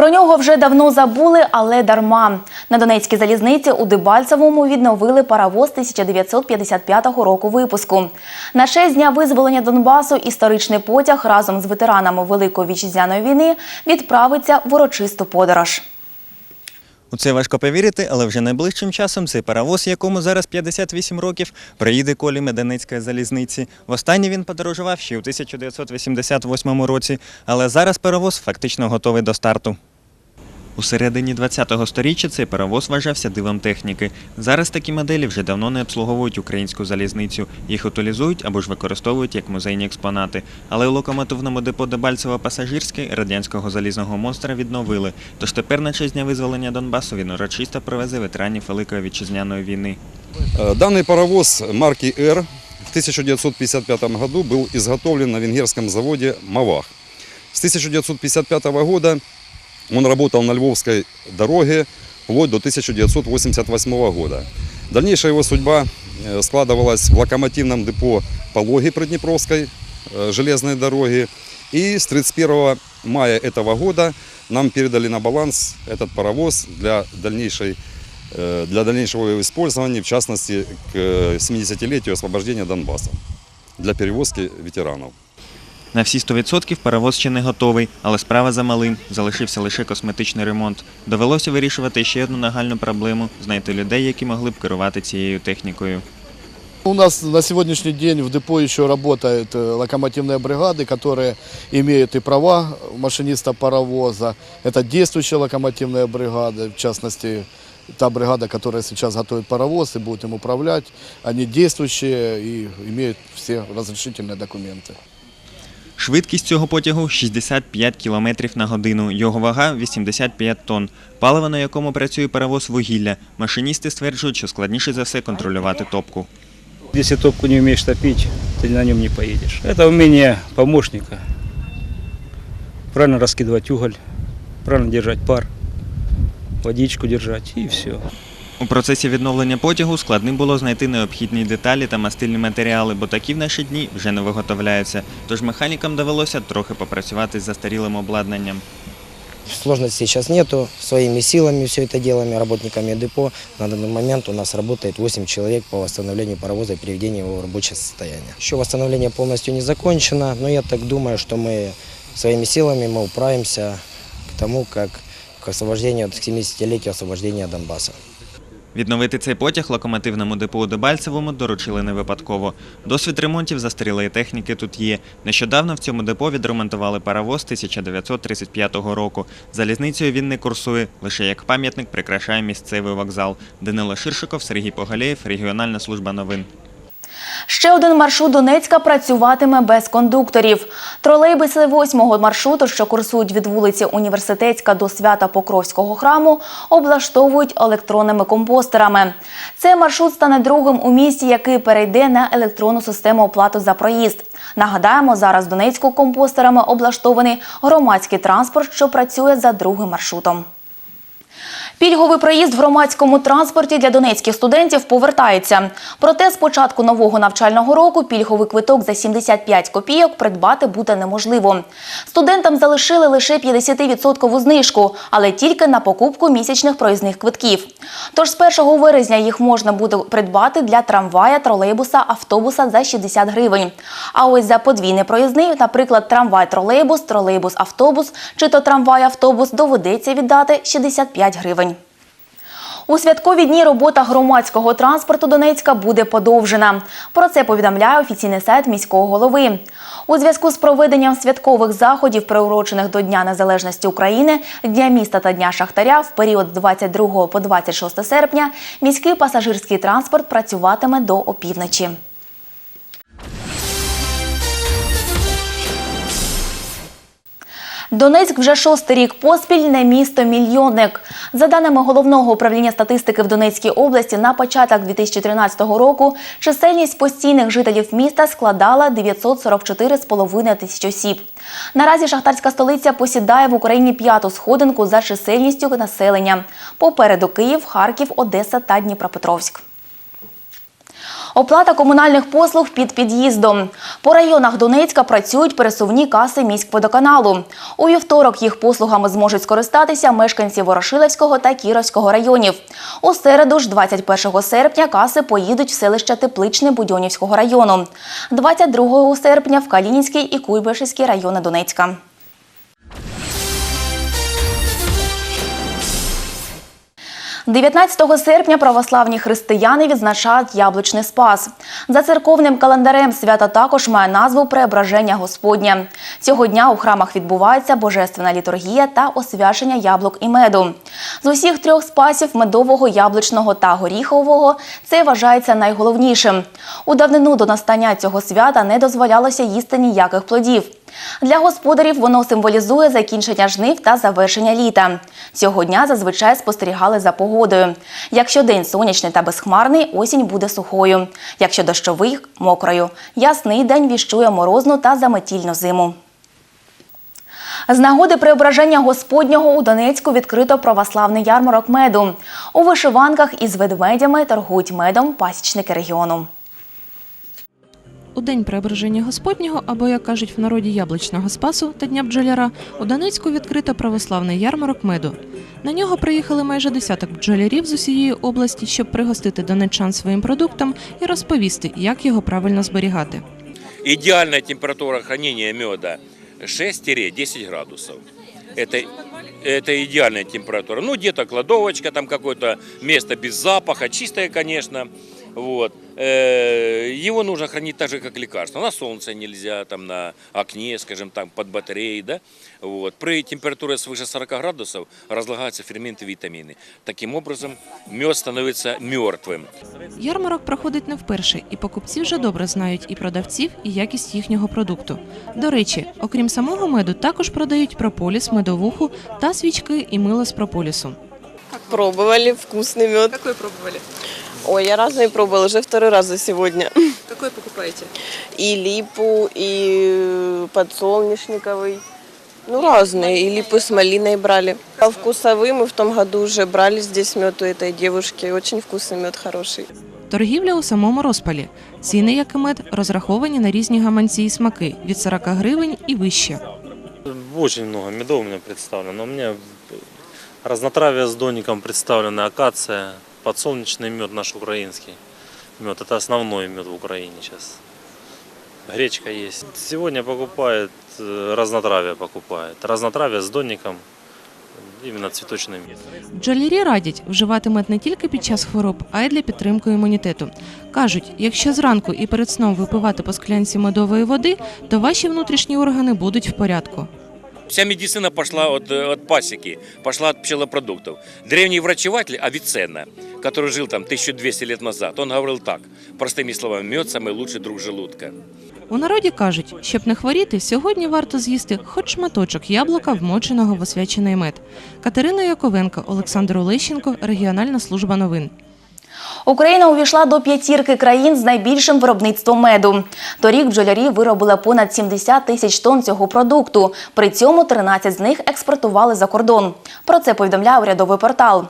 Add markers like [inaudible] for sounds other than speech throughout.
Про нього вже давно забули, але дарма. На Донецькій залізниці у Дебальцевому відновили паровоз 1955 року випуску. На честь дня визволення Донбасу історичний потяг разом з ветеранами Великої вітчизняної війни відправиться в урочисту подорож. У це важко повірити, але вже найближчим часом цей паровоз, якому зараз 58 років, приїде коліми Донецької залізниці. Востаннє він подорожував ще у 1988 році, але зараз паровоз фактично готовий до старту. У середині 20-го сторіччя цей паровоз вважався дивом техніки. Зараз такі моделі вже давно не обслуговують українську залізницю. Їх утилізують або ж використовують як музейні експонати. Але у локомотивному депо Дебальцево пасажирське радянського залізного монстра відновили. Тож тепер на честь дня визволення Донбасу він урочисто привезе ветеранів Великої вітчизняної війни. Э, Данный паровоз марки «Р» в 1955 году был изготовлен на венгерском заводе «Мавах». С 1955 года он работал на Львовской дороге вплоть до 1988 года. Дальнейшая его судьба э, складывалась в локомотивном депо Пологи Приднепровской э, железной дороги. И с 31 мая этого года нам передали на баланс этот паровоз для дальнейшей э, для дальнейшего его использования, в частности, к э, 70-летию освобождения Донбасса для перевозки ветеранов. На всі 100% паровоз ще не готовий, але справа за малим. Залишився лише косметичний ремонт. Довелося вирішувати ще одну нагальну проблему знайти людей, які могли б керувати цією технікою. У нас на сегодняшний день в депо еще работают э, локомотивные бригады, которые имеют и права машиниста паровоза. Это действующая локомотивная бригада, в частности, та бригада, которая сейчас готовит паровоз и будет им управлять. Они действующие и имеют все разрешительные документы. Швидкість цього потягу 65 км на годину. Його вага 85 тонн. Паливо, на якому працює паровоз вугілля. Машиністи стверджують, що складніше за все контролювати топку. Если топку не умеешь топить, ты на нем не поедешь. Это умение помощника. Правильно раскидывать уголь, правильно держать пар, водичку держать и все. У процесі відновлення потягу складним було знайти необхідні деталі та мастильні матеріали, бо такі в наші дні вже не виготовляються. Тож механікам довелося трохи попрацювати з застарілим обладнанням. Сложностей сейчас нету. Своими силами все это делаем, работниками депо. На данный момент у нас работает 8 человек по восстановлению паровоза и приведению его в рабочее состояние. Еще восстановление полностью не закончено, но я так думаю, что мы своими силами мы управимся к тому, как к освобождению, к 70-летию освобождения Донбасса. Відновити цей потяг локомотивному депо у Дебальцевому доручили не випадково. Досвід ремонтів застарілої техніки тут є. Нещодавно в цьому депо відремонтували паровоз 1935 року. Залізницею він не курсує, лише як пам'ятник прикрашає місцевий вокзал. Данило Ширшиков, Сергій Погалєєв, регіональна служба новин. Ще один маршрут Донецька працюватиме без кондукторів. Тролейбуси восьмого маршруту, що курсують від вулиці Університетська до свята Покровського храму, облаштовують електронними компостерами. Цей маршрут стане другим у місті, який перейде на електронну систему оплати за проїзд. Нагадаємо, зараз Донецьку компостерами облаштований громадський транспорт, що працює за другим маршрутом. Пільговий проїзд в громадському транспорті для донецьких студентів повертається. Проте з початку нового навчального року пільговий квиток за 75 копійок придбати буде неможливо. Студентам залишили лише 50% знижку, але тільки на покупку місячних проїзних квитків. Тож з 1 вересня їх можна буде придбати для трамвая, тролейбуса, автобуса за 60 гривень. А ось за подвійний проїзний, наприклад, трамвай-тролейбус, тролейбус-автобус чи то трамвай-автобус доведеться віддати 65 гривень. У святкові дні робота громадського транспорту Донецька буде подовжена. Про це повідомляє офіційний сайт міського голови. У зв'язку з проведенням святкових заходів, приурочених до Дня Незалежності України, Дня міста та Дня Шахтаря в період з 22 по 26 серпня міський пасажирський транспорт працюватиме до опівночі. Донецьк вже шостий рік поспіль не місто мільйонник. За даними головного управління статистики в Донецькій області, на початок 2013 року чисельність постійних жителів міста складала 944,5 тисяч осіб. Наразі шахтарська столиця посідає в Україні п'яту сходинку за чисельністю населення. Попереду Київ, Харків, Одеса та Дніпропетровськ. Оплата комунальних послуг під під'їздом. По районах Донецька працюють пересувні каси міськводоканалу. У вівторок їх послугами зможуть скористатися мешканці Ворошилівського та Кіровського районів. У середу ж, 21 серпня, каси поїдуть в селище Тепличне Будьонівського району. 22 серпня в Калінінський і Куйбишевський райони Донецька. – 19 серпня православні християни відзначають яблучний спас. За церковним календарем свято також має назву Преображення Господнє. Цього дня у храмах відбувається божественна літургія та освячення яблук і меду. З усіх трьох спасів медового, яблучного та горіхового це вважається найголовнішим. У давнину до настання цього свята не дозволялося їсти ніяких плодів. Для господарів воно символізує закінчення жнив та завершення літа. Цього дня зазвичай спостерігали за погодою. Якщо день сонячний та безхмарний, осінь буде сухою. Якщо дощовий мокрою. Ясний день віщує морозну та заметільну зиму. З нагоди преображення Господнього у Донецьку відкрито православний ярмарок меду. У вишиванках із ведмедями торгують медом пасічники регіону. У день преображення Господнього, або як кажуть в народі яблучного спасу та дня бджоляра, у Донецьку відкрито православний ярмарок меду. На нього приїхали майже десяток бджолярів з усієї області, щоб пригостити донеччан своїм продуктом і розповісти, як його правильно зберігати. Идеальная температура хранения меда 6-10 градусов. Это, это идеальная температура. Ну, где-то кладовочка, там какое-то место без запаха, чистое, конечно. Вот. Э, Его нужно хранить так же, как лекарство. На солнце нельзя, там на окне, скажем так, под батареей. Да? Вот. При температуре свыше 40 градусов разлагаются ферменты, витамины. Таким образом, мед становится мертвым. Ярмарок проходить не вперше, і покупці вже добре знають і продавців, і якість їхнього продукту. До речі, окрім самого меду, також продають прополіс, медовуху та свічки і мило з прополісу. Пробовали, вкусный мед. Какой пробовали? Ой, я разные пробовала, уже второй раз за сегодня. [laughs] Какой покупаете? И липу, и подсолнечниковый. Ну, разные. И липу с малиной брали. А вкусовый мы в том году уже брали здесь мед у этой девушки. Очень вкусный мед, хороший. Торгівля у самому розпалі. Ціни, як і мед, розраховані на різні гаманці і смаки від 40 гривень і вище. Очень много медов у меня представлено. У меня разнотравие с доником представлено, акация, подсолнечный мед наш украинский. Мед это основной мед в Украине сейчас. Гречка есть. Сегодня покупает э, разнотравие покупает. Разнотравие с доником, именно цветочный мед. Бджолярі радять вживати мед не тільки під час хвороб, а й для підтримки імунітету. Кажуть, якщо зранку і перед сном випивати по склянці медової води, то ваші внутрішні органи будуть в порядку. Вся медицина пошла от, э, от пасеки, пошла от пчелопродуктов. Древний врачеватель Авиценна, который жил там 1200 лет назад, он говорил так, простыми словами, мед самый лучший друг желудка. У народі кажуть, щоб не хворіти, сьогодні варто з'їсти хоч шматочок яблука, вмоченого в освячений мед. Катерина Яковенко, Олександр Олещенко, Регіональна служба новин. Україна увійшла до п'ятірки країн з найбільшим виробництвом меду. Торік бджолярі виробили понад 70 тисяч тонн цього продукту. При цьому 13 з них експортували за кордон. Про це повідомляє урядовий портал.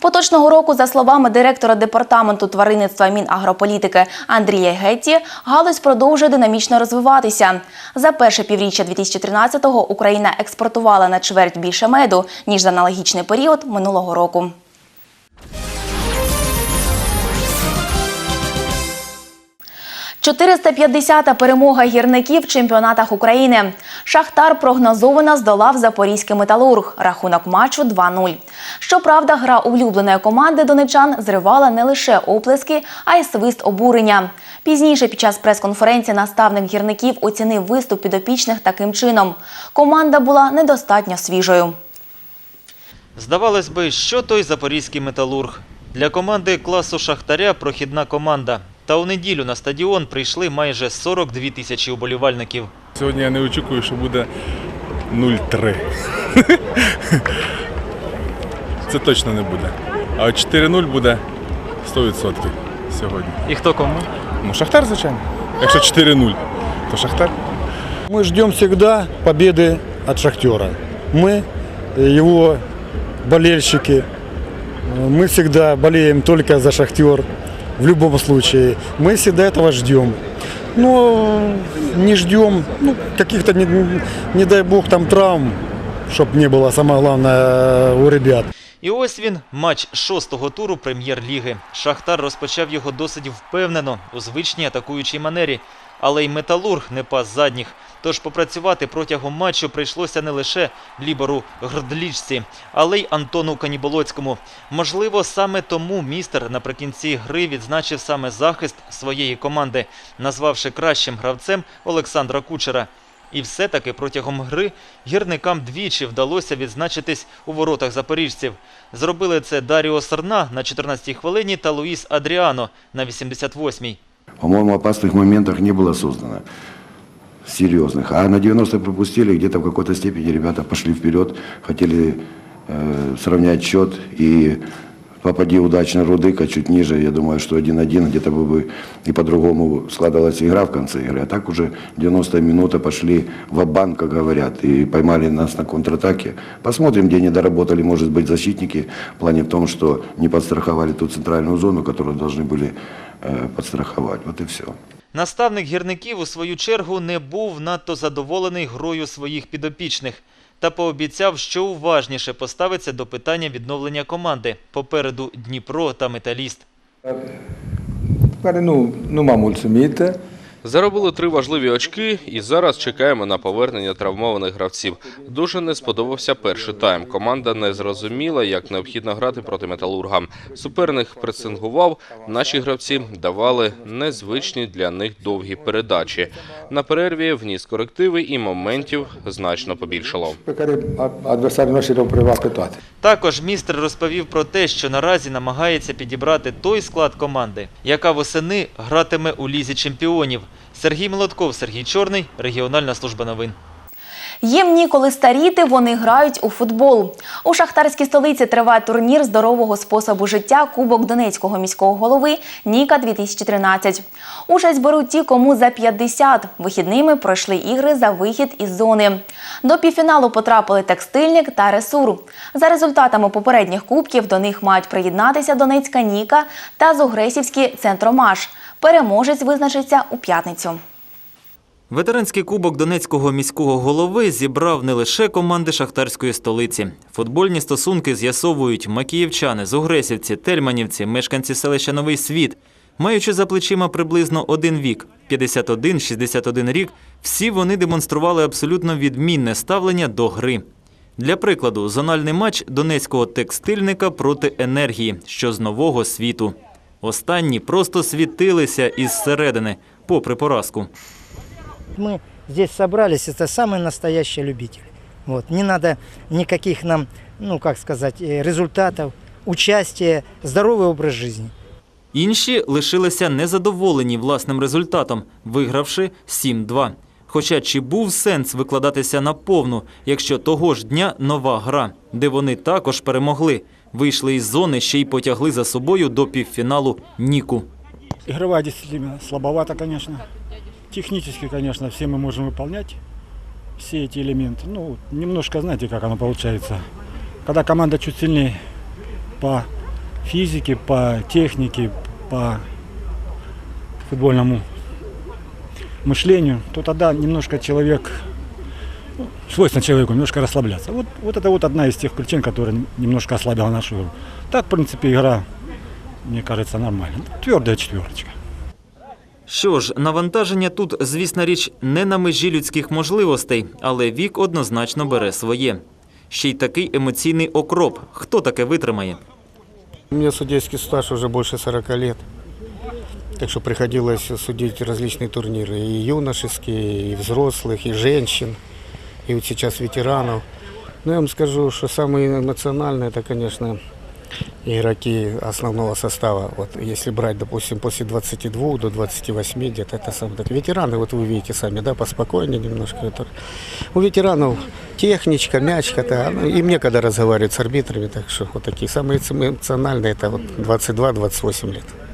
Поточного року, за словами директора департаменту тваринництва Мінагрополітики Андрія Гетті, галузь продовжує динамічно розвиватися. За перше півріччя 2013-го Україна експортувала на чверть більше меду ніж за аналогічний період минулого року. – 450-та перемога гірників в чемпіонатах України. Шахтар прогнозовано здолав запорізький металург. Рахунок матчу 2-0. Щоправда, гра улюбленої команди донечан зривала не лише оплески, а й свист обурення. Пізніше під час прес-конференції наставник гірників оцінив виступ підопічних таким чином. Команда була недостатньо свіжою. Здавалось би, що той запорізький металург. Для команди класу Шахтаря прохідна команда. Та у неділю на стадіон прийшли майже 42 тисячі уболівальників. Сьогодні я не очікую, що буде 0-3. [laughs] Це точно не буде. А 4-0 буде 100% сьогодні. І хто кому? Ну, Шахтар, звичайно. Якщо 4-0, то Шахтар. Мы ждем всегда победы от «Шахтера». Мы, э, его болельщики, э, мы всегда болеем только за «Шахтер». в любом случае. Мы всегда этого ждем. Но не ждем ну, каких-то, не, не дай бог, там травм, чтобы не было, самое главное, у ребят. І ось він, матч шостого туру прем'єр-ліги. Шахтар розпочав його досить впевнено, у звичній атакуючій манері. Але й металург не пас задніх. Тож попрацювати протягом матчу прийшлося не лише Лібору Грдлічці, але й Антону Каніболоцькому. Можливо, саме тому містер наприкінці гри відзначив саме захист своєї команди, назвавши кращим гравцем Олександра Кучера. І все-таки протягом гри гірникам двічі вдалося відзначитись у воротах запоріжців. Зробили це Даріо Сарна на 14-й хвилині та Луїс Адріано на 88-й. По-моему, опасных моментов не было создано. Серьезных. А на 90 пропустили, где-то в какой-то степени ребята пошли вперед, хотели э, сравнять счет. И попади удачно Рудыка чуть ниже, я думаю, что 1-1 где-то бы, бы и по-другому складывалась игра в конце игры. А так уже 90 минута пошли в банк как говорят, и поймали нас на контратаке. Посмотрим, где не доработали, может быть, защитники, в плане в том, что не подстраховали ту центральную зону, которую должны были э, подстраховать. Вот и все. Наставник гірників у свою чергу не був надто задоволений грою своїх підопічних та пообіцяв, що уважніше поставиться до питання відновлення команди. Попереду Дніпро та Металіст. Тепер, ну, ну, мамуль, сумієте. Заробили три важливі очки, і зараз чекаємо на повернення травмованих гравців. Дуже не сподобався перший тайм. Команда не зрозуміла, як необхідно грати проти металурга. Суперник пресингував. Наші гравці давали незвичні для них довгі передачі. На перерві вніс корективи і моментів значно побільшало. Також містер розповів про те, що наразі намагається підібрати той склад команди, яка восени гратиме у лізі чемпіонів. Сергій Молотков, Сергій Чорний, регіональна служба новин. Їм ніколи старіти, вони грають у футбол. У шахтарській столиці триває турнір здорового способу життя Кубок Донецького міського голови Ніка 2013. Участь беруть ті, кому за 50. Вихідними пройшли ігри за вихід із зони. До півфіналу потрапили текстильник та ресур. За результатами попередніх кубків до них мають приєднатися Донецька Ніка та Зугресівський центромаш. Переможець визначиться у п'ятницю. Ветеранський кубок Донецького міського голови зібрав не лише команди шахтарської столиці. Футбольні стосунки з'ясовують макіївчани, зугресівці, тельманівці, мешканці селища Новий Світ. Маючи за плечима приблизно один вік 51-61 рік, всі вони демонстрували абсолютно відмінне ставлення до гри. Для прикладу, зональний матч донецького текстильника проти енергії, що з нового світу. Останні просто світилися із середини, попри поразку. Мы здесь собрались, это самые настоящие любители. Вот. Не надо никаких нам, ну как сказать, э, результатов, участия, здоровый образ жизни. Інші лишилися незадоволені власним результатом, вигравши 7-2. Хоча чи був сенс викладатися на повну, якщо того ж дня нова гра, де вони також перемогли, вийшли із зони, ще й потягли за собою до півфіналу Ніку. Игровая дисциплина слабовата, конечно. Технически, конечно, все мы можем выполнять все эти элементы. Ну, немножко, знаете, как оно получается. Когда команда чуть сильнее по физике, по технике, по футбольному мышлению, то тогда немножко человек, ну, свойственно человеку немножко расслабляться. Вот, вот это вот одна из тех причин, которая немножко ослабила нашу игру. Так, в принципе, игра, мне кажется, нормальная. Твердая четверочка. Що ж, навантаження тут, звісна річ, не на межі людських можливостей, але вік однозначно бере своє. Ще й такий емоційний окроп. Хто таке витримає? У меня судейский стаж уже больше 40 лет. Так что приходилось судить различные турниры. И юношеские, и взрослых, и женщин, и вот сейчас ветеранов. Но я вам скажу, что самые эмоциональные, это, конечно, игроки основного состава. Вот если брать, допустим, после 22 до 28 где-то, это самое так. Ветераны, вот вы видите сами, да, поспокойнее немножко. Это. У ветеранов техничка, мячка-то, ну, им некогда разговаривать с арбитрами, так что вот такие самые эмоциональные, это вот 22-28 лет.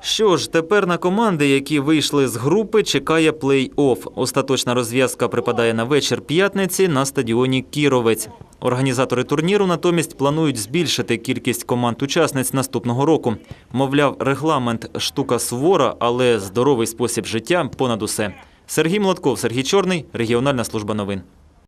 Що ж, тепер на команди, які вийшли з групи, чекає плей-офф. Остаточна розв'язка припадає на вечір п'ятниці на стадіоні Кіровець. Організатори турніру натомість планують збільшити кількість команд-учасниць наступного року. Мовляв, регламент штука сувора, але здоровий спосіб життя понад усе. Сергій Молотков, Сергій Чорний, регіональна служба новин.